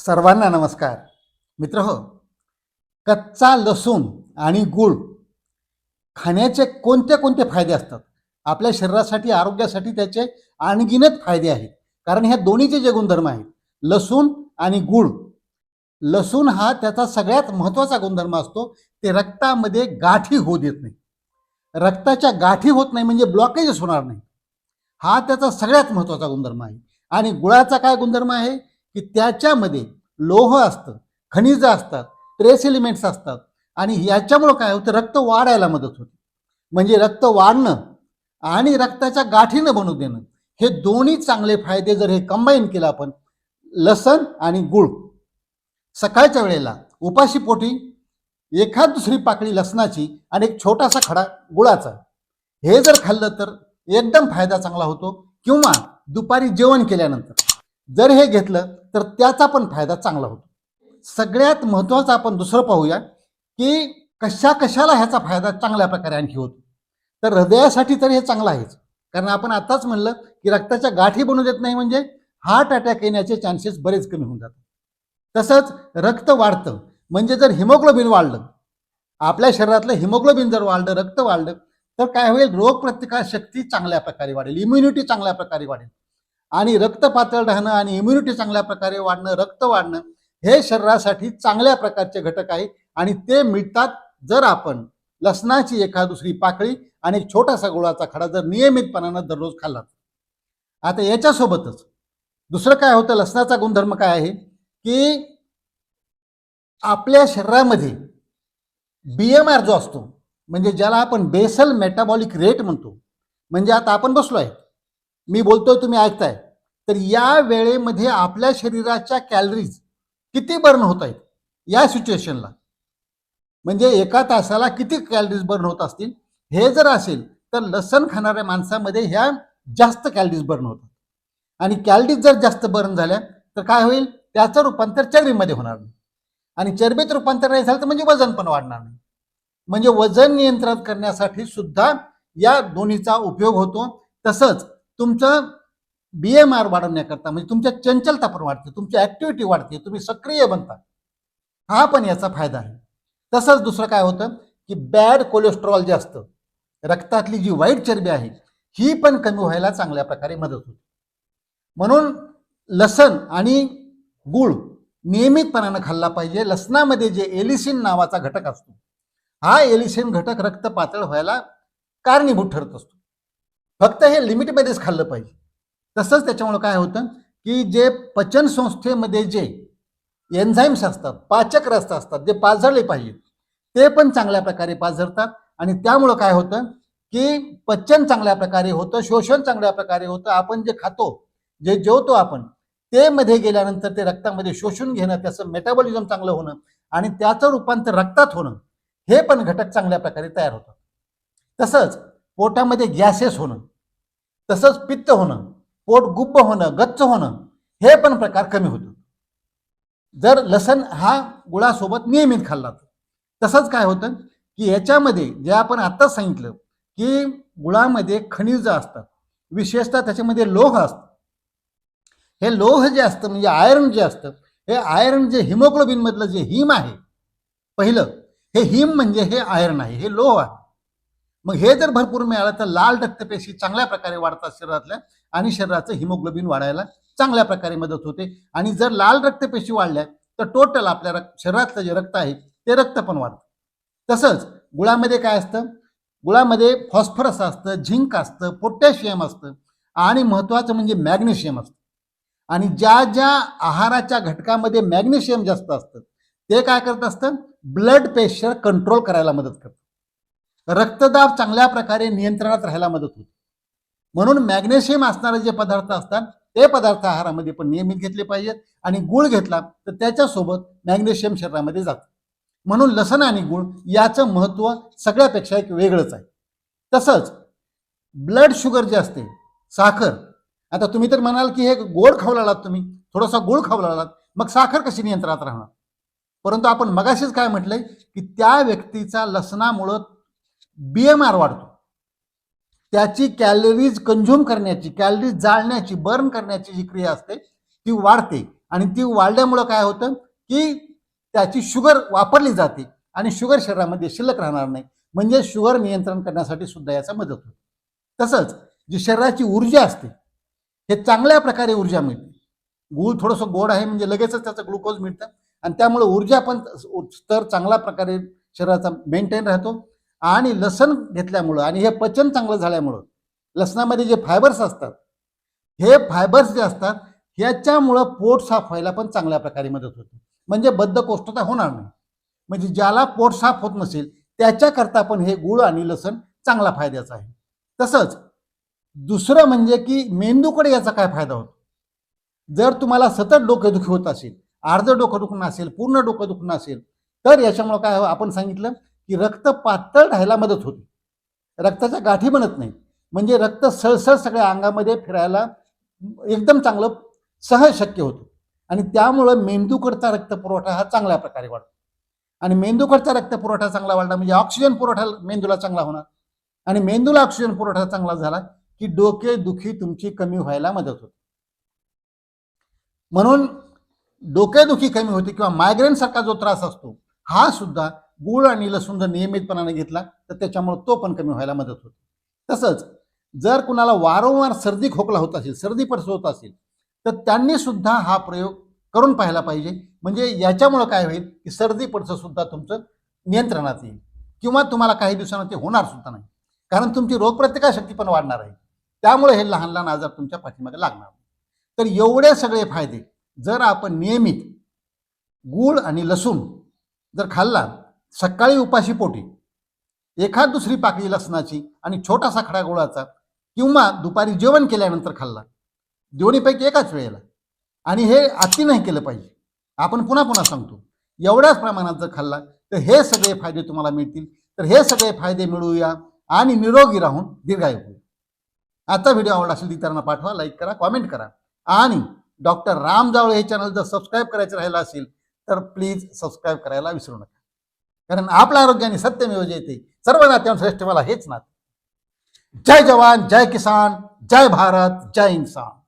सर्वांना नमस्कार. मित्र हो कच्चा लसूण आणि गूळ खाण्याचे कोणते कोणते फायदे असतात? आपल्या शरीरासाठी आरोग्यासाठी त्याचे अनगिनत फायदे आहेत. कारण ह्या दोन्हीचे जे गुणधर्म आहेत लसूण आणि गूळ लसूण हा त्याचा सगळ्यात महत्त्वाचा गुणधर्म असतो. ते रक्तामध्ये गाठी होऊ देत नाही. रक्ताच्या गाठी होत नाही म्हणजे ब्लॉकेजच होणार नाही. हा त्याचा सगळ्यात महत्त्वाचा गुणधर्म आहे. आणि गुळाचा काय गुणधर्म आहे? की त्याच्यामध्ये लोह असतं खनिजं असतात ट्रेस एलिमेंट्स असतात. आणि याच्यामुळं काय होतं रक्त वाढायला मदत होते. म्हणजे रक्त वाढणं आणि रक्ताच्या गाठीनं बनू देणं हे दोन्ही चांगले फायदे जर हे कंबाईन केलं आपण लसण आणि गुळ. सकाळच्या वेळेला उपाशी पोटी एखाद दुसरी पाकळी लसणाची आणि एक छोटासा खडा गुळाचा. हे जर खाल्लं तर एकदम फायदा चांगला होतो. किंवा दुपारी जेवण केल्यानंतर. जर हे घेतलं तर त्याचा पण फायदा चांगला होतो. सगळ्यात महत्त्वाचं आपण दुसरं पाहूया की कशा कशाला ह्याचा फायदा चांगल्या प्रकारे आणखी होतो. तर हृदयासाठी तर हे चांगलं आहेच. कारण आपण आताच म्हणलं की रक्ताच्या गाठी बनू देत नाही म्हणजे हार्ट अटॅक येण्याचे चान्सेस बरेच कमी होऊन जातात. तसंच रक्त वाढतं म्हणजे जर हिमोग्लोबिन वाढलं आपल्या शरीरातलं हिमोग्लोबिन जर वाढलं रक्त वाढलं तर काय होईल? रोगप्रतिकारशक्ती चांगल्या प्रकारे वाढेल इम्युनिटी चांगल्या प्रकारे वाढेल. आणि रक्त पातळ राहणं आणि इम्युनिटी चांगल्या प्रकारे वाढणं रक्त वाढणं हे शरीरासाठी चांगल्या प्रकारचे घटक आहे. आणि ते मिळतात जर आपण लसणाची एका दुसरी पाकळी आणि एक छोटासा गुळाचा खडा जर नियमितपणानं दररोज खाल्ला आता याच्यासोबतच दुसरं काय होतं? लसणाचा गुणधर्म काय आहे? की आपल्या शरीरामध्ये बी एम आर जो असतो म्हणजे ज्याला आपण बेसल मेटाबॉलिक रेट म्हणतो म्हणजे आता आपण बसलो आहे मी बोलतोय तुम्ही ऐकताय. तर या वेळेमध्ये आपल्या शरीराच्या कॅलरीज किती बर्न होत आहेत? या सिच्युएशनला म्हणजे एका तासाला किती कॅलरीज बर्न होत असतील? हे जर असेल तर लसण खाणाऱ्या माणसामध्ये ह्या जास्त कॅलरीज बर्न होतात. आणि कॅलरीज जर जास्त बर्न झाल्या तर काय होईल? त्याचं रूपांतर चरबीमध्ये होणार नाही. आणि चरबीत रूपांतर नाही झालं तर म्हणजे वजन पण वाढणार नाही. म्हणजे वजन नियंत्रण करण्यासाठी सुद्धा या दोन्हीचा उपयोग होतो. तसंच तुमचं बी एम आर वाढवण्याकरता म्हणजे तुमच्या चंचलता पण वाढते तुमची ऍक्टिव्हिटी वाढते तुम्ही सक्रिय बनता. हा पण याचा फायदा आहे. तसंच दुसरं काय होतं की बॅड कोलेस्ट्रॉल जे असतं रक्तातली जी वाईट चरबी आहे ही पण कमी व्हायला चांगल्या प्रकारे मदत होते. म्हणून लसण आणि गूळ नियमितपणानं खाल्ला पाहिजे. लसणामध्ये जे एलिसिन नावाचा घटक असतो हा एलिसिन घटक रक्त पातळ व्हायला कारणीभूत ठरत असतो. फक्त हे लिमिटमध्येच खाल्लं पाहिजे. तसंच त्याच्यामुळं काय होतं की जे पचन संस्थेमध्ये जे एन्झाईम्स असतात पाचक रस्त असतात जे पाझरले पाहिजेत ते पण चांगल्या प्रकारे पाझरतात. आणि त्यामुळं काय होतं की पचन चांगल्या प्रकारे होतं शोषण चांगल्या प्रकारे होतं. आपण जे खातो जे जेवतो आपण ते मध्ये गेल्यानंतर ते रक्तामध्ये शोषून घेणं त्याचं मेटाबॉलिझम चांगलं होणं आणि त्याचं रूपांतर रक्तात होणं हे पण घटक चांगल्या प्रकारे तयार होतात. तसंच पोटामध्ये गॅसेस होणं तसंच पित्त होणं पोट गुप्प होणं गच्च होणं हे पण प्रकार कमी होतो जर लसण हा गुळासोबत नियमित खाल्ला तर. तसंच काय होतं की याच्यामध्ये जे आपण आत्ताच सांगितलं की गुळामध्ये खनिज असतात विशेषतः त्याच्यामध्ये लोह असतं. हे लोह जे असतं म्हणजे आयरन जे असतं हे आयरन जे हिमोग्लोबिनमधलं जे हिम आहे पहिलं हे हिम म्हणजे हे आयरन आहे हे लोह आहे. मग हे जर भरपूर मिळालं तर लाल रक्तपेशी चांगल्या प्रकारे वाढतात शरीरातल्या आणि शरीराचं हिमोग्लोबिन वाढायला चांगल्या प्रकारे मदत होते. आणि जर लाल रक्तपेशी वाढल्या तर टोटल आपल्या रक्त शरीरातलं जे रक्त आहे ते रक्त पण वाढतं. तसंच गुळामध्ये काय असतं? गुळामध्ये फॉस्फरस असतं झिंक असतं पोटॅशियम असतं आणि महत्त्वाचं म्हणजे मॅग्नेशियम असतं. आणि ज्या ज्या आहाराच्या घटकामध्ये मॅग्नेशियम जास्त असतं ते काय करत असतं? ब्लड प्रेशर कंट्रोल करायला मदत करतं. रक्तदाब चांगल्या प्रकारे नियंत्रणात राहायला मदत होते. म्हणून मॅग्नेशियम असणारे जे पदार्थ असतात ते पदार्थ आहारामध्ये पण नियमित घेतले पाहिजेत आणि गुळ घेतला तर त्याच्यासोबत मॅग्नेशियम शरीरामध्ये जातं. म्हणून लसण आणि गुळ याचं महत्त्व सगळ्यापेक्षा एक वेगळंच आहे. तसंच ब्लड शुगर जे असते साखर आता तुम्ही तर म्हणाल की हे गोड खाऊ लागलात तुम्ही थोडासा गुळ खाऊ लागलात मग साखर कशी नियंत्रणात राहणार? परंतु आपण मगाशीच काय म्हटलंय की त्या व्यक्तीचा लसणामुळं बी एम आर वाढतो. त्याची कॅलरीज कंझ्युम करण्याची कॅलरीज जाळण्याची बर्न करण्याची जी क्रिया असते ती वाढते. आणि ती वाढल्यामुळं काय होतं की त्याची शुगर वापरली जाते आणि शुगर शरीरामध्ये शिल्लक राहणार नाही. म्हणजे शुगर नियंत्रण करण्यासाठी सुद्धा याचा मदत होते. तसंच जी शरीराची ऊर्जा असते हे चांगल्या प्रकारे ऊर्जा मिळते. गूळ थोडंसं गोड आहे म्हणजे लगेचच त्याचं ग्लुकोज मिळतं. आणि त्यामुळे ऊर्जा पण स्तर चांगल्या प्रकारे शरीराचा मेंटेन राहतो. आणि लसण घेतल्यामुळं आणि हे पचन चांगलं झाल्यामुळं लसणामध्ये जे फायबर्स असतात हे फायबर्स जे असतात ह्याच्यामुळं पोट साफ व्हायला पण चांगल्या प्रकारे मदत होते. म्हणजे बद्धकोष्ठता होणार नाही. म्हणजे ज्याला पोट साफ होत नसेल त्याच्याकरता पण हे गुळ आणि लसण चांगला फायद्याचा आहे. तसंच दुसरं म्हणजे की मेंदूकडे याचा काय फायदा होतो? जर तुम्हाला सतत डोकेदुखी होत असेल अर्ध डोकं दुखणं असेल पूर्ण डोकं दुखणं असेल तर याच्यामुळं काय हो- आपण सांगितलं की रक्त पातळ राहायला मदत होते. रक्ताच्या गाठी बनत नाही म्हणजे रक्त सळसळ सगळ्या अंगामध्ये फिरायला एकदम चांगलं सहज शक्य होतं. आणि त्यामुळं मेंदूकडचा रक्तपुरवठा हा चांगल्या प्रकारे वाढतो. आणि मेंदूकडचा रक्तपुरवठा चांगला वाढला म्हणजे ऑक्सिजन पुरवठा मेंदूला चांगला होणार. आणि मेंदूला ऑक्सिजन पुरवठा चांगला झाला की डोके दुखी तुमची कमी व्हायला मदत होते. म्हणून डोकेदुखी कमी होते किंवा मायग्रेन सारखा जो त्रास असतो हा सुद्धा गुळ आणि लसूण जर नियमितपणाने घेतला तर त्याच्यामुळे तो पण कमी व्हायला मदत होते. तसंच जर कुणाला वारंवार सर्दी खोकला होत असेल सर्दी पडस होत असेल तर त्यांनी सुद्धा हा प्रयोग करून पाहायला पाहिजे. म्हणजे याच्यामुळं काय होईल की सर्दी पडसं सुद्धा तुमचं नियंत्रणात येईल. किंवा तुम्हाला काही दिवसांना ते होणार सुद्धा नाही. कारण तुमची रोगप्रतिकारशक्ती पण वाढणार आहे. त्यामुळे हे लहान लहान आजार तुमच्या पाठीमागे लागणार. तर एवढे सगळे फायदे जर आपण नियमित गूळ आणि लसूण जर खाल्ला सकाळी उपाशी पोटी एखाद दुसरी पाकळी लसणाची आणि छोटासा खडा गोळाचा किंवा दुपारी जेवण केल्यानंतर खाल्ला. दोन्हीपैकी एकाच वेळेला. आणि हे अति नाही केलं पाहिजे. आपण पुन्हा पुन्हा सांगतो एवढ्याच प्रमाणात जर खाल्ला तर हे सगळे फायदे तुम्हाला मिळतील. तर हे सगळे फायदे मिळवूया आणि निरोगी राहून दीर्घायू होईल आता व्हिडिओ आवडला असेल इतरांना पाठवा लाईक करा कॉमेंट करा. आणि डॉक्टर राम जावळे हे चॅनल जर सबस्क्राईब करायचं राहिलं असेल तर प्लीज सबस्क्राईब करायला विसरू नका. कारण आपल्या आरोग्याने सत्यमेव जयते सर्व नात्यां श्रेष्ठ मला हेच नाते जय जवान जय किसान जय भारत जय इन्सान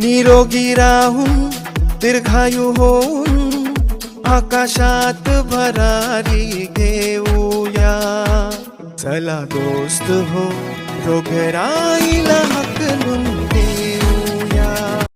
निरोगी राहून दीर्घायू होऊन आकाशात भरारी घेऊया. चला दोस्त हो रोगराईला हकलून